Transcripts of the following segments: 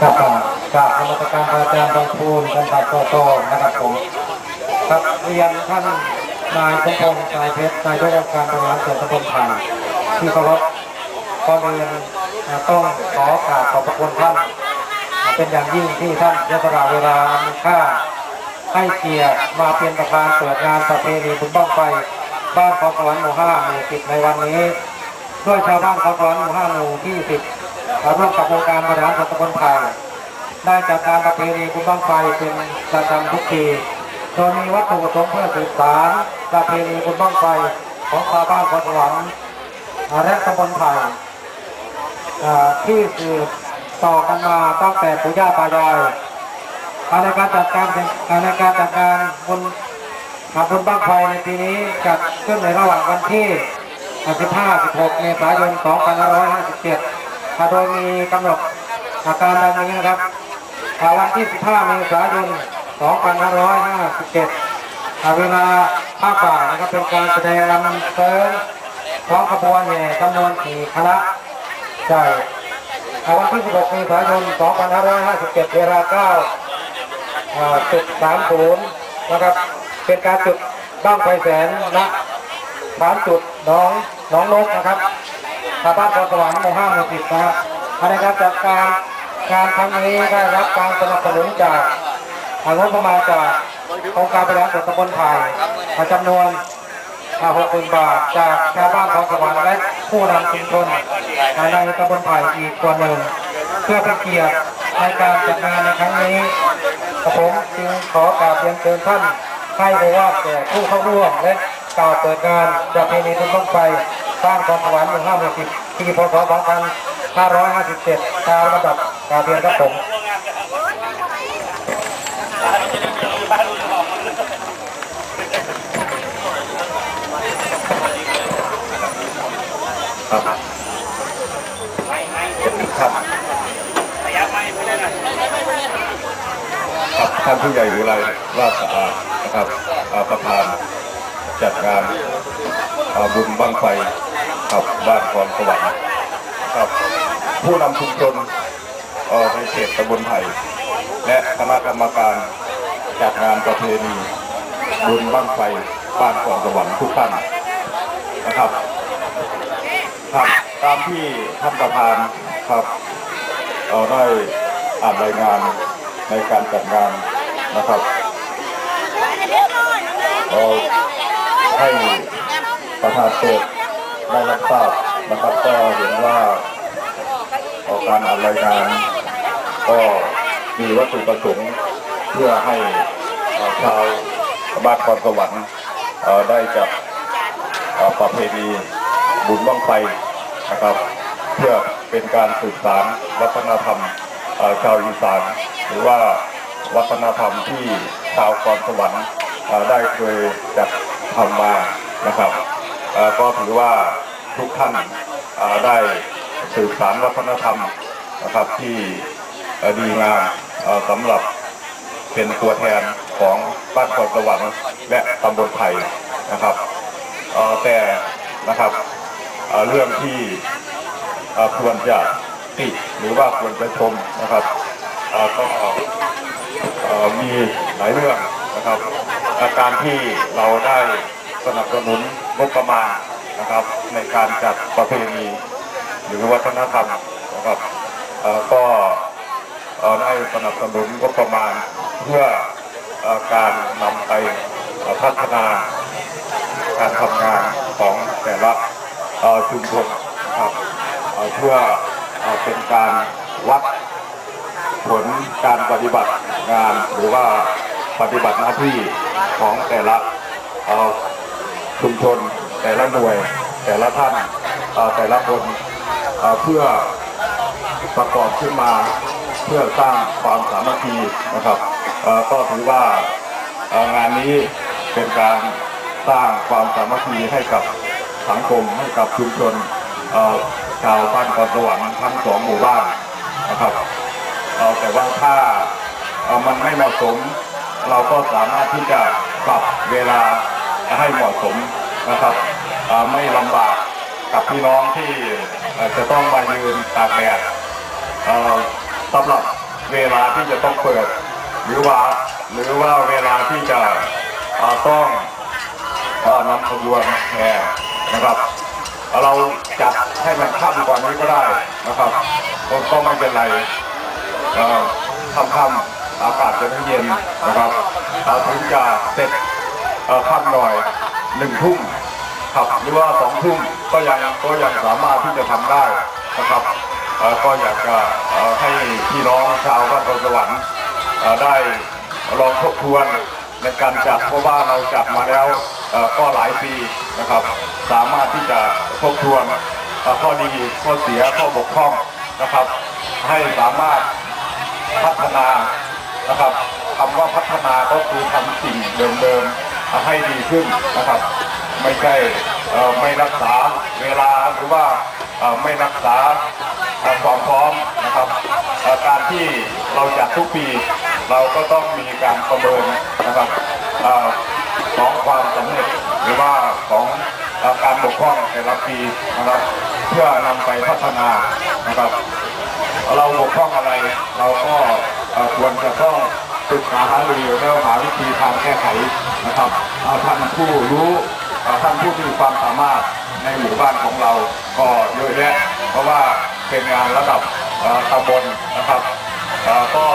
ครับจากกรรมการอาจารย์บางพูนกันตัดโตโตนะครับผมครับเรียนท่านนายสมพงษ์ชายเพชรนายกองค์การบริหารส่วนตำบลผ่านที่เคารพก่อนอื่นต้องขอกราบขอบพระคุณท่าน เป็นอย่างยิ่งที่ท่านยศราเวลามีค่าให้เกียรติมาเป็นประธานเปิดงานประเพณีบุญบ้างไฟบ้านของสวรรค์หมู่ห้าหมู่สิบในวันนี้ ด้วยชาวบ้านของสวรรค์หมู่ห้าหมู่ที่สิบ ร่วมกับองค์การบริหารส่วนตำบลไทยได้จัดการประเพณีบุญบ้งไฟเป็นประจำทุกปี โดยมีวัตถุประสงค์เพื่อสืบสานประเพณีบุญบ้งไฟของชาวบ้านของสวรรค์และตำบลไผ่ที่สืบต่อกันมาตั้งแต่ปู่ย่าตายายอ่าในการจัดการเป็นอ่าในการจัดการบนขับบุญบ้างไฟในปีนี้จัดขึ้นในระหว่างวันที่ 15-16 เมษายน 2557 อ่าโดยมีกำหนดอาการดังนี้นะครับวันที่ 15 เมษายน 2557เวลาภาคบ่ายนะครับเป็นการแสดงลำเสริมพร้อมขบวนแห่จำนวนสี่คณะใช่วันที่ 16 เมษายน 2557 เวลา9จุด30นะครับ เป็นการจุดบ้างไฟแสนณฐานจุดน้องน้องนกนะครับ ชาวบ้านคอนสวรรค์หมู่ห้าหมู่สิบนะครับภายในการจัดการงานครั้งนี้ได้รับการสนับสนุนจากทางงบประมาณจากองค์การบริหารส่วนตำบลไทยจำนวนหกหมื่นบาทจากชาวบ้านของสวรรค์และผู้นำชุมชนในตำบลไผ่อีกส่วนหนึ่งเพื่อเป็นเกียรติในการจัดงานในครั้งนี้ผมจึงขอกราบเรียนเชิญท่านให้โอวาทแก่ผู้เข้าร่วมและกล่าวเปิดงานประเพณีบุญบั้งไฟ บ้านของสวรรค์หมู่ห้าหมู่สิบปีพศ2557ตามระดับกาเรียนครับผมครับเป็นท่านครับท่านผู้ใหญ่วิไลราชสะอาดนะครับอาประธานจัดงานอ่าบุญบังไฟ ครับบ้านคอนสวรรค์ครับ ผู้นำชุมชนเอ่อในเขตตำบลไผ่และคณะกรรมการจัดงานประเพณีบุญบั้งไฟบ้านคอนสวรรค์ทุกท่านนะครับครับตามที่ท่านประธานครับเราได้อ่านรายงานในการจัดงานนะครับเราให้ประธานเปิด ได้รับทราบนะครับก็เห็นว่าออการอ่านรายงานก็มีวัตถุประสงค์เพื่อให้ชาวบ้านคอนสวรรค์ได้จัดประเพณีบุญบั้งไฟนะครับ เพื่อเป็นการสืบสานวัฒนธรรมชาวอีสานหรือว่าวัฒนธรรมที่ชาวกรสวรรค์ได้เคยจัดทำมานะครับ ก็ถือว่าทุกท่านได้สืบสานวัฒนธรรมนะครับที่ดีงามสำหรับเป็นตัวแทนของบ้านคอนสวรรค์และตำบลไทยนะครับแต่นะครับเรื่องที่ควรจะติหรือว่าควรจะชมนะครับก็มีหลายเรื่องนะครับ อาการที่เราได้ สนับสนุนงบประมาณนะครับ ในการจัดประเพณีหรือวัฒนธรรมนะครับก็ได้สนับสนุนงบประมาณเพื่อการนำไปพัฒนาการทำงานของแต่ละชุมชนนะครับเพื่อเป็นการวัดผลการปฏิบัติงานหรือว่าปฏิบัติหน้าที่ของแต่ละ ชุมชน แต่ละหน่วย แต่ละท่านแต่ละคนเพื่อประกอบขึ้นมาเพื่อสร้างความสามัคคีนะครับก็ถือว่างานนี้เป็นการสร้างความสามัคคีให้กับสังคมให้กับชุมชนชาวบ้านกอนสวรรค์ทั้งสองหมู่บ้านนะครับแต่ว่าถ้ามันไม่เหมาะสม เราก็สามารถที่จะปรับเวลา ให้เหมาะสมนะครับไม่ลำบากกับพี่น้องที่จะต้องมายืนตากแดดสำหรับเวลาที่จะต้องเปิด หรือว่าหรือว่าเวลาที่จะต้องอนำขบวนแห่นะครับ เราจัดให้มันค่ำกว่านี้ก็ได้นะครับก็ไม่เป็นไรเอ่อค่ำๆอากาศจะไม่เย็นนะครับเราถึงจะเสร็จ ค่ำหน่อยหนึ่งทุ่มครับหรือว่าสองทุ่มก็ยังก็ยังสามารถที่จะทำได้นะครับก็อยากจะให้พี่น้องชาวบ้านพรสวรรค์ได้ลองทบทวนในการจัดเพราะว่าเราจัดมาแล้วก็หลายปีนะครับ สามารถที่จะทบทวนข้อดีข้อเสียข้อบกพร่องนะครับ ให้สามารถพัฒนานะครับคำว่าพัฒนาก็คือทำสิ่งเดิมๆ ให้ดีขึ้นนะครับ ไม่ใช่ไม่รักษาเวลาหรือว่าไม่รักษาความพร้อมนะครับการที่เราจัดทุกปี เราก็ต้องมีการประเมินนะครับอของความสำเร็จหรือว่าของอการบกพร่องแต่ละปีนะครับเพื่อนำไปพัฒนานะครับ เราบกพร่องอะไรเราก็ควรจะต้อง ปรึกษาหารือแล้วหาวิธีทางแก้ไขนะครับเอ่อท่านผู้รู้เอ่อท่านผู้มีความสามารถในหมู่บ้านของเราก็เยอะแยะเพราะว่าเป็นงานระดับตำบลนะครับก็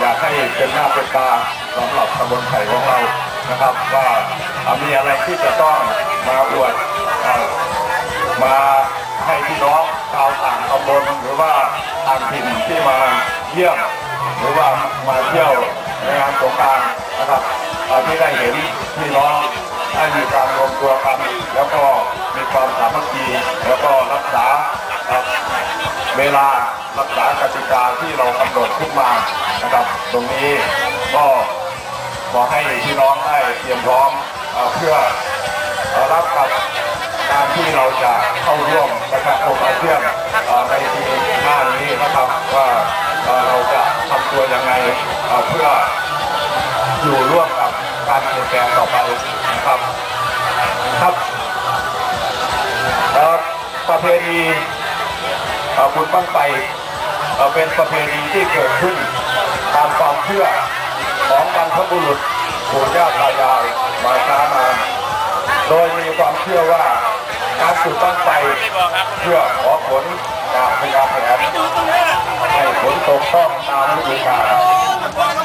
อยากให้เป็นหน้าเป็นตาสำหรับตำบลไผ่ของเรานะครับ ว่ามีอะไรที่จะต้องมาอวดมาให้พี่น้อง ชาวต่างตำบลหรือว่าต่างถิ่นที่มาเยี่ยมหรือว่ามาเที่ยวในงานสงกรารนะครับที่ได้เห็นพี่น้องได้มีการรวมตัวกัน แล้วก็มีความสามัคคีแล้วก็รักษาเวลารักษากติกาที่เรากำหนดขึ้นมานะครับ ตรงนี้ก็ขอให้พี่น้องได้เตรียมพร้อมเอ่อเพื่อเอ่อรับกับ การที่เราจะเข้าร่วมประชาคมอาเซียนเอ่อในปีหน้านี้นะครับว่าเราจะทำตัวยังไงเพื่ออยู่ร่วมกับการเปลี่ยนแปลงต่อไปนะครับครับประเพณีบุญบั้งไฟเอ่อเป็นประเพณีที่เกิดขึ้นตามความเชื่อของบรรพบุรุษปู่ย่าตายายมาช้านานโดยมีความเชื่อว่า การจุดตั้งไฟเพื่อขอผลจากพญาแถนให้ฝนตกต้องตามฤดูกาล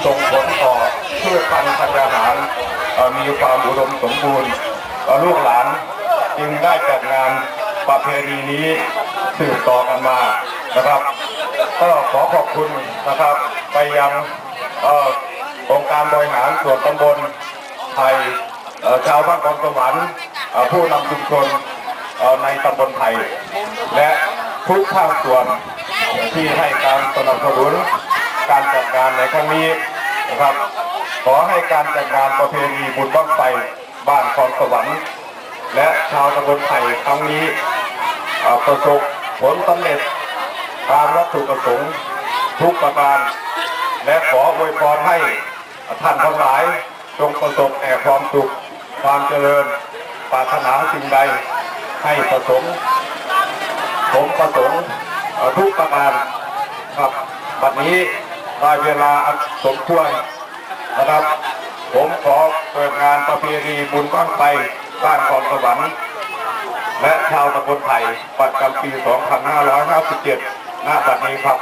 ส่งผลต่อพืชพันธุ์ธัญญาหารมีความอุดมสมบูรณ์ลูกหลานจึงได้จัดงานประเพณีนี้สืบต่อกันมานะครับ ก็ขอขอบคุณนะครับ ไปยังเอ่องค์การบริหารส่วนตำบลไทยชาวบ้านกองสวรรค์ผู้นำชุมชน ในตำบลไทย และทุกภาคส่วนที่ให้การสนับสนุนการจัดการในครั้งนี้นะครับ ขอให้การจัดงานประเพณีบุญบ้างไฟบ้านคอนสวรรค์ และชาวตำบลไทยครั้งนี้ประสบผลสำเร็จตามวัตถุประสงค์ทุกประการ และขออวยพรให้ท่านทั้งหลายจงประสบแต่ความสุขความเจริญปรารถนาสิ่งใด ให้ประสงค์ผมประสงค์ทุกประการครับบัดนี้ได้เวลาอันสมควรนะครับ ผมขอเปิดงานประเพณีบุญบ้างไปบ้านคอนสวรรค์และชาวตำบลไทยประจำปี 2557หน้าบัดนี้ครับ